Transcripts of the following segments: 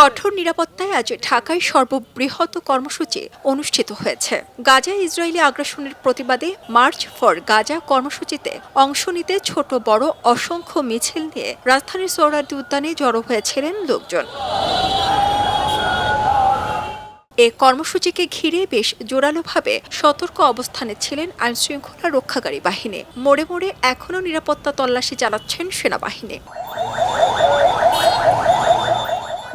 কঠোর নিরাপত্তায় আজ ঢাকায় সর্ববৃহৎ কর্মসূচি অনুষ্ঠিত হয়েছে। গাজা ইসরায়েলি আগ্রাসনের প্রতিবাদে মার্চ ফর গাজা কর্মসূচিতে অংশ নিতে ছোট বড় অসংখ্য মিছিল নিয়ে রাজধানীর সোহরাওয়ার্দী উদ্যানে জড়ো হয়েছিলেন লোকজন। এ কর্মসূচিকে ঘিরে বেশ জোরালোভাবে সতর্ক অবস্থানে ছিলেন আইনশৃঙ্খলা রক্ষাকারী বাহিনী। মোড়ে মোড়ে এখনও নিরাপত্তা তল্লাশি চালাচ্ছেন সেনাবাহিনী।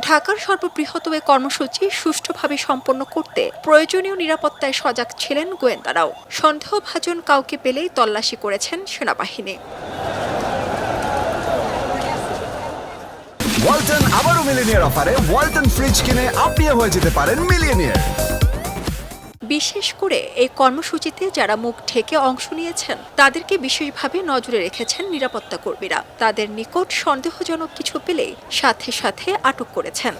ঢাকার সর্ববৃহৎ কর্মসূচি সুষ্ঠুভাবে সম্পন্ন করতে প্রয়োজনীয় নিরাপত্তায় সজাগ ছিলেন গোয়েন্দারাও। সন্দেহভাজন কাউকে পেলেই তল্লাশি করেছেন সেনাবাহিনী। ওয়ালটন আবারও মিলিনিয়ার অফারে ওয়ালটন ফ্রিজ কিনে আপনিও হয়ে যেতে পারেন মিলিয়নিয়ার। বিশেষ করে এই কর্মসূচিতে যারা মুখ ঢেকে অংশ নিয়েছেন, তাদেরকে বিশেষভাবে নজরে রেখেছেন নিরাপত্তা কর্মীরা। তাদের নিকট সন্দেহজনক কিছু পেলেই সাথে সাথে আটক করেছেন।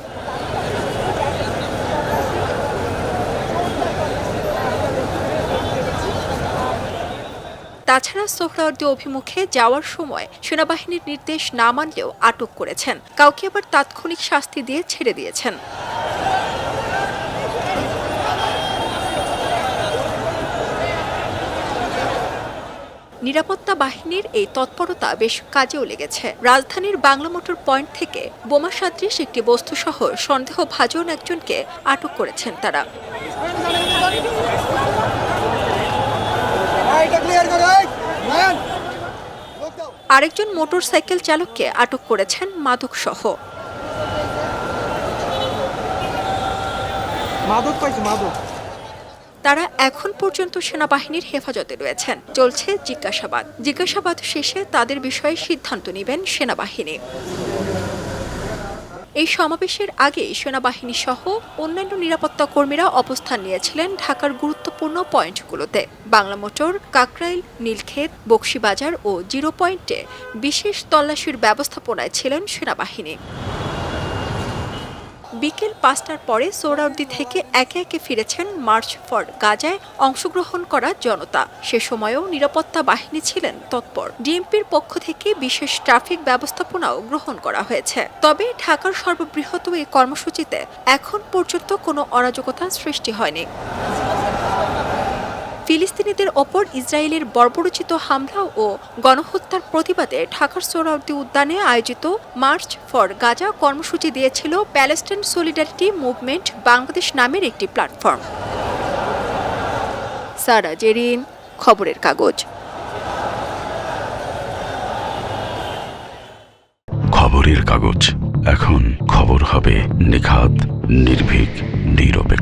তাছাড়া সোহরাওয়ার্দী অভিমুখে যাওয়ার সময় সেনাবাহিনীর নির্দেশ না মানলেও আটক করেছেন। কাউকে আবার তাৎক্ষণিক শাস্তি দিয়ে ছেড়ে দিয়েছেন। নিরাপত্তা বাহিনীর এই তৎপরতা বেশ কাজেও লেগেছে। রাজধানীর বাংলা মোটর পয়েন্ট থেকে বোমা সাদৃশ একটি বস্তুসহ সন্দেহ ভাজন একজনকে আটক করেছেন তারা। আরেকজন মোটরসাইকেল চালককে আটক করেছেন মাদকসহ। মাদক পাইছি, মাদক। তারা এখন পর্যন্ত সেনাবাহিনীর হেফাজতে রয়েছেন। চলছে জিজ্ঞাসাবাদ। জিজ্ঞাসাবাদ শেষে তাদের বিষয়ে সিদ্ধান্ত নেবেন সেনাবাহিনী। এই সমাবেশের আগে সেনাবাহিনী সহ অন্যান্য নিরাপত্তা কর্মীরা অবস্থান নিয়েছিলেন ঢাকার গুরুত্বপূর্ণ পয়েন্টগুলোতে। বাংলা মোটর, কাকরাইল, নীলক্ষেত, বক্সিবাজার ও জিরো পয়েন্টে বিশেষ তল্লাশির ব্যবস্থাপনায় ছিলেন সেনাবাহিনী। বিকেল পাঁচটার পরে সোহরাওয়ার্দী থেকে একে একে ফিরেছেন মার্চ ফর গাজায় অংশগ্রহণ করা জনতা। সে সময়েও নিরাপত্তা বাহিনী ছিলেন তৎপর। ডিএমপির পক্ষ থেকে বিশেষ ট্রাফিক ব্যবস্থাপনাও গ্রহণ করা হয়েছে। তবে ঢাকার সর্ববৃহৎ এই কর্মসূচিতে এখন পর্যন্ত কোনো অরাজকতা সৃষ্টি হয়নি। ফিলিস্তিনিদের ওপর ইসরায়েলের বর্বরোচিত হামলা ও গণহত্যার প্রতিবাদে ঢাকার সোহরাওয়ার্দী উদ্যানে আয়োজিত মার্চ ফর গাজা কর্মসূচি দিয়েছিল প্যালেস্টাইন সলিডারিটি মুভমেন্ট বাংলাদেশ নামের একটি প্ল্যাটফর্ম। সারা জেরিন খবরের কাগজ। খবরের কাগজ। এখন খবর হবে নিখাত, নির্ভীক নীরবে